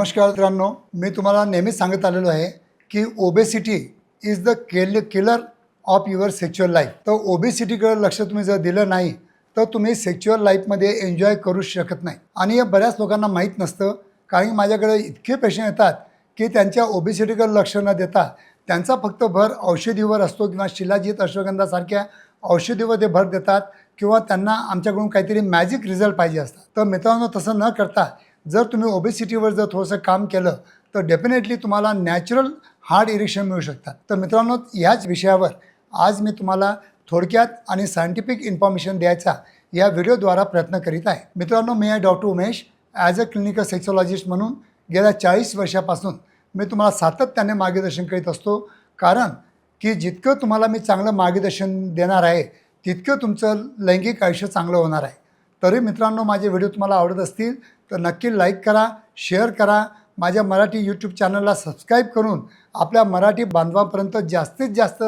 नमस्कार मित्रांनो मी तुम्हाला नेहमीच सांगत आलेलो आहे की obesity is the kill killer of your sexual life तर ओबेसिटीकडे लक्ष तुम्ही जर दिलं नाही तर तुम्ही सेक्च्युअल लाईफमध्ये एन्जॉय करू शकत नाही. आणि हे बऱ्याच लोकांना माहीत नसतं कारण की माझ्याकडे इतके पेशंट येतात की त्यांच्या ओबेसिटीकडे लक्ष न देता त्यांचा फक्त भर औषधीवर असतो किंवा शिलाजीत अश्वगंधासारख्या औषधीवर ते भर देतात किंवा त्यांना आमच्याकडून काहीतरी मॅजिक रिझल्ट पाहिजे असतात. तर मित्रांनो तसं न करता जर तुम्ही ओबेसिटीवर जर थोडंसं काम केलं तर डेफिनेटली तुम्हाला नॅचरल हार्ट इरेक्शन मिळू शकतात. तर मित्रांनो ह्याच विषयावर आज मी तुम्हाला थोडक्यात आणि सायंटिफिक इन्फॉर्मेशन द्यायचा या व्हिडिओद्वारा प्रयत्न करीत आहे. मित्रांनो मी आहे doctor Umesh as a clinical sexologist म्हणून गेल्या चाळीस वर्षापासून मी तुम्हाला सातत्याने मार्गदर्शन करीत असतो. कारण की जितकं तुम्हाला मी चांगलं मार्गदर्शन देणार आहे तितकं तुमचं लैंगिक आयुष्य चांगलं होणार आहे. तरी मित्रांनो माझे व्हिडिओ तुम्हाला आवडत असतील तर नक्की लाईक करा शेअर करा. माझ्या मराठी यूट्यूब चॅनलला सबस्क्राईब करून आपल्या मराठी बांधवापर्यंत जास्तीत जास्त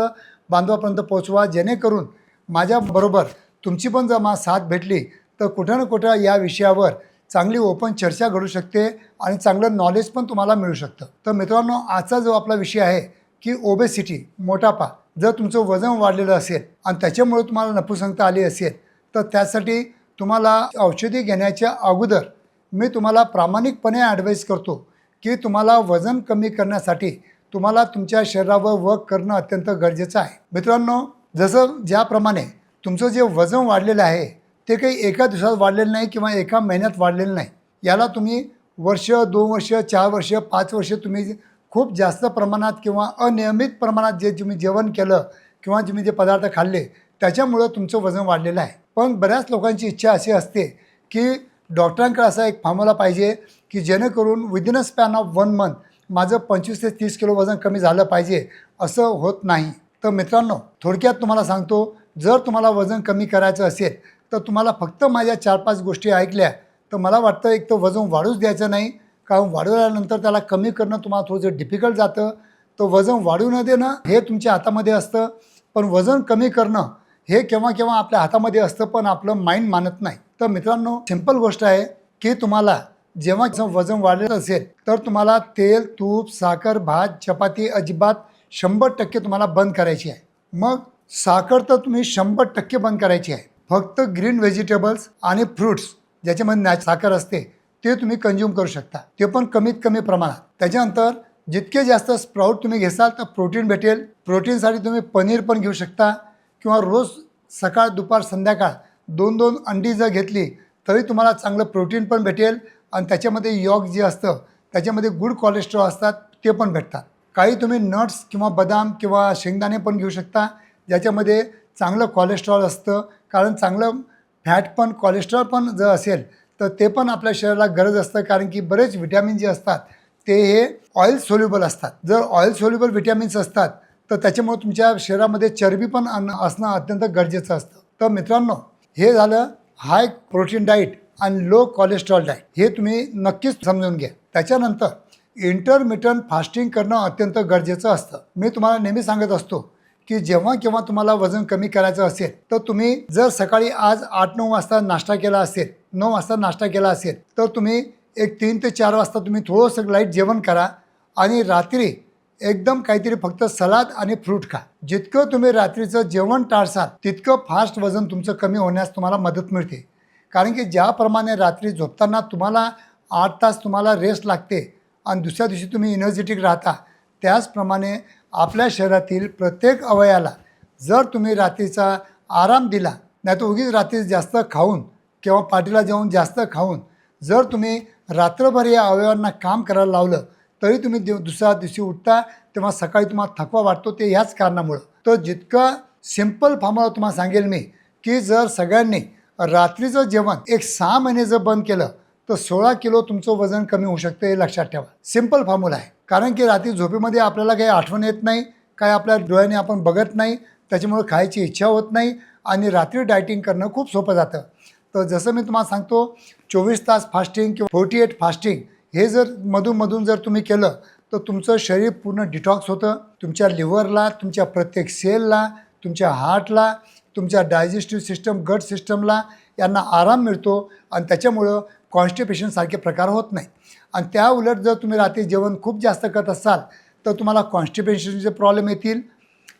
बांधवापर्यंत पोचवा जेणेकरून माझ्याबरोबर तुमची पण जर मला साथ भेटली तर कुठं ना कुठं या विषयावर चांगली ओपन चर्चा घडू शकते आणि चांगलं नॉलेज पण तुम्हाला मिळू शकतं. तर मित्रांनो आजचा जो आपला विषय आहे की ओबेसिटी मोटापा जर तुमचं वजन वाढलेलं असेल आणि त्याच्यामुळे तुम्हाला नपुसंगता आली असेल तर त्यासाठी तुम्हाला औषधी घेण्याच्या अगोदर मी तुम्हाला प्रामाणिकपणे ॲडवाईस करतो की तुम्हाला वजन कमी करण्यासाठी तुम्हाला तुमच्या शरीरावर वर्क करणं अत्यंत गरजेचं आहे. मित्रांनो जसं ज्याप्रमाणे तुमचं जे वजन वाढलेलं आहे ते काही एका दिवसात वाढलेलं नाही किंवा एका महिन्यात वाढलेलं नाही. याला तुम्ही वर्ष दोन वर्ष चार वर्ष पाच वर्ष तुम्ही खूप जास्त प्रमाणात किंवा अनियमित प्रमाणात जे तुम्ही जेवण केलं किंवा तुम्ही जे पदार्थ खाल्ले त्याच्यामुळं तुमचं वजन वाढलेलं आहे. पण बऱ्याच लोकांची इच्छा अशी असते की डॉक्टरांकडे असा एक फॉर्म्युला पाहिजे की जेणेकरून within a span of one month माझं पंचवीस ते तीस किलो वजन कमी झालं पाहिजे असं होत नाही. तर मित्रांनो थोडक्यात तुम्हाला सांगतो जर तुम्हाला वजन कमी करायचं असेल तर तुम्हाला फक्त माझ्या चार पाच गोष्टी ऐकल्या तर मला वाटतं एक तर वजन वाढूच द्यायचं नाही कारण वाढवल्यानंतर त्याला कमी करणं तुम्हाला थोडंसं डिफिकल्ट जातं. तर वजन वाढू न देणं हे तुमच्या हातामध्ये असतं पण वजन कमी करणं हे केव्हा केव्हा आपल्या हातामध्ये असतं पण आपलं माइंड मानत नाही. तर मित्रांनो सिंपल गोष्ट आहे की तुम्हाला जेव्हा वजन वाढलेलं असेल तर तुम्हाला तेल तूप साखर भात चपाती अजिबात शंभर टक्के तुम्हाला बंद करायची आहे. मग साखर तर तुम्ही शंभर टक्के बंद करायची आहे. फक्त ग्रीन व्हेजिटेबल्स आणि फ्रूट्स ज्याच्यामध्ये नॅच साखर असते ते तुम्ही कंझ्युम करू शकता. ते पण कमीत कमी प्रमाणात. त्याच्यानंतर जितके जास्त स्प्राऊट तुम्ही घेसाल तर प्रोटीन भेटेल. प्रोटीनसाठी तुम्ही पनीर पण घेऊ शकता. किंवा रोज सकाळ दुपार संध्याकाळ दोन दोन अंडी जर घेतली तरी तुम्हाला चांगलं प्रोटीन पण भेटेल आणि त्याच्यामध्ये यॉग जे असतं त्याच्यामध्ये गुड कोलेस्ट्रॉल असतात ते पण भेटतात. काही तुम्ही नट्स किंवा बदाम किंवा शेंगदाणे पण घेऊ शकता ज्याच्यामध्ये चांगलं कोलेस्ट्रॉल असतं. कारण चांगलं फॅट पण कोलेस्ट्रॉल पण जर असेल तर ते पण आपल्या शरीराला गरज असतं. कारण की बरेच विटॅमिन जे असतात ते हे ऑइल सोल्युबल असतात. जर ऑइल सोल्युबल विटॅमिन्स असतात तर त्याच्यामुळे तुमच्या शरीरामध्ये चरबी पण अन्न असणं अत्यंत गरजेचं असतं. तर मित्रांनो हे झालं हाय प्रोटीन डाईट आणि लो कोलेस्ट्रॉल डाईट हे तुम्ही नक्कीच समजून घ्या. त्याच्यानंतर इंटरमिटंट फास्टिंग करणं अत्यंत गरजेचं असतं. मी तुम्हाला नेहमी सांगत असतो की जेव्हा केव्हा तुम्हाला वजन कमी करायचं असेल तर तुम्ही जर सकाळी आज आठ नऊ वाजता नाश्ता केला असेल नऊ वाजता नाश्ता केला असेल तर तुम्ही एक तीन ते चार वाजता तुम्ही थोडंसं लाइट जेवण करा आणि रात्री एकदम काहीतरी फक्त सलाद आणि फ्रूट खा. जितकं तुम्ही रात्रीचं जेवण टाळसाल तितकं फास्ट वजन तुमचं कमी होण्यास तुम्हाला मदत मिळते. कारण की ज्याप्रमाणे रात्री झोपताना तुम्हाला आठ तास तुम्हाला रेस्ट लागते आणि दुसऱ्या दिवशी तुम्ही एनर्जेटिक राहता त्याचप्रमाणे आपल्या शरीरातील प्रत्येक अवयाला जर तुम्ही रात्रीचा आराम दिला नाही तर उगीच रात्री जास्त खाऊन किंवा पाठीला जाऊन जास्त खाऊन जर तुम्ही रात्रभर या अवयवांना काम करायला लावलं तरी तुम्ही दिव दुसऱ्या दिवशी उठता तेव्हा सकाळी तुम्हाला थकवा वाटतो ते ह्याच कारणामुळं. तर जितकं सिंपल फॉर्म्युला तुम्हाला सांगेल मी की जर सगळ्यांनी रात्रीचं जेवण एक सहा महिने जर बंद केलं तर सोळा किलो तुमचं वजन कमी होऊ शकतं हे लक्षात ठेवा. सिंपल फॉर्म्युला आहे. कारण की रात्री झोपेमध्ये आपल्याला काही आठवण येत नाही काय आपल्या डोळ्याने आपण बघत नाही त्याच्यामुळे खायची इच्छा होत नाही आणि रात्री डायटिंग करणं खूप सोपं जातं. तर जसं मी तुम्हाला सांगतो चोवीस तास फास्टिंग किंवा फोर्टी एट फास्टिंग हे जर मधूनमधून जर तुम्ही केलं तर तुमचं शरीर पूर्ण डिटॉक्स होतं. तुमच्या लिव्हरला तुमच्या प्रत्येक सेलला तुमच्या हार्टला तुमच्या डायजेस्टिव्ह सिस्टम गट सिस्टमला यांना आराम मिळतो आणि त्याच्यामुळं कॉन्स्टिपेशनसारखे प्रकार होत नाही. आणि त्या उलट जर तुम्ही रात्री जेवण खूप जास्त करत असाल तर तुम्हाला कॉन्स्टिपेशनचे प्रॉब्लेम येतील.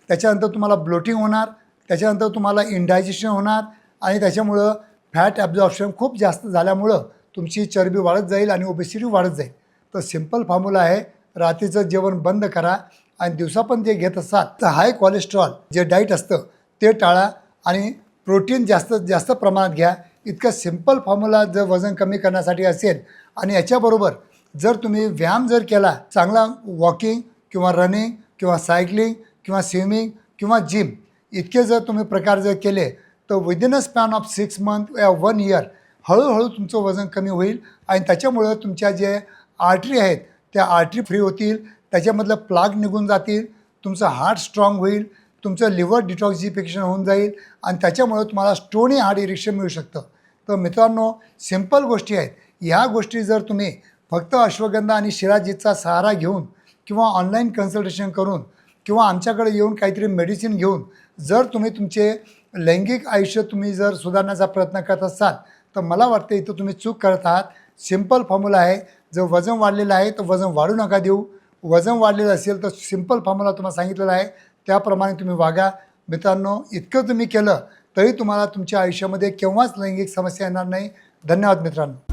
त्याच्यानंतर तुम्हाला ब्लोटिंग होणार त्याच्यानंतर तुम्हाला इनडायजेशन होणार आणि त्याच्यामुळं फॅट ॲब्झॉर्प्शन खूप जास्त झाल्यामुळं तुमची चरबी वाढत जाईल आणि ओबेसिटी वाढत जाईल. तर सिंपल फॉर्म्युला आहे रात्रीचं जेवण बंद करा आणि दिवसा पण जे घेत असाल तर हाय कोलेस्ट्रॉल जे डाईट असतं ते टाळा आणि प्रोटीन जास्त जास्त प्रमाणात घ्या. इतकं सिंपल फॉर्म्युला जर वजन कमी करण्यासाठी असेल आणि याच्याबरोबर जर तुम्ही व्यायाम जर केला चांगला वॉकिंग किंवा रनिंग किंवा सायकलिंग किंवा स्विमिंग किंवा जिम इतके जर तुम्ही प्रकार जर केले तर within a span of six month या वन इयर हळूहळू तुमचं वजन कमी होईल आणि त्याच्यामुळं तुमच्या जे आर्टरी आहेत त्या आर्टरी फ्री होतील. त्याच्यामधलं प्लाग निघून जातील. तुमचं हार्ट स्ट्रॉंग होईल. तुमचं लिव्हर डिटॉक्सिफिकेशन होऊन जाईल. आणि त्याच्यामुळं तुम्हाला स्टोनी हार्ट इरेक्शन मिळू शकतं. तर मित्रांनो सिंपल गोष्टी आहेत. ह्या गोष्टी जर तुम्ही फक्त अश्वगंधा आणि शिराजीतचा सहारा घेऊन किंवा ऑनलाईन कन्सल्टेशन करून किंवा आमच्याकडे येऊन काहीतरी मेडिसिन घेऊन जर तुम्ही तुमचे लैंगिक आयुष्य तुम्ही जर सुधारण्याचा प्रयत्न करत असाल तर मला वाटतं इथं तुम्ही चूक करत आहात. सिंपल फॉर्म्युला आहे. जर वजन वाढलेलं आहे तर वजन वाढू नका देऊ. वजन वाढलेलं असेल तर सिंपल फॉर्म्युला तुम्हाला सांगितलेला आहे. त्याप्रमाणे तुम्ही वागा. मित्रांनो इतकं तुम्ही केलं तरी तुम्हाला तुमच्या आयुष्यामध्ये केव्हाच लैंगिक समस्या येणार नाही. धन्यवाद मित्रांनो.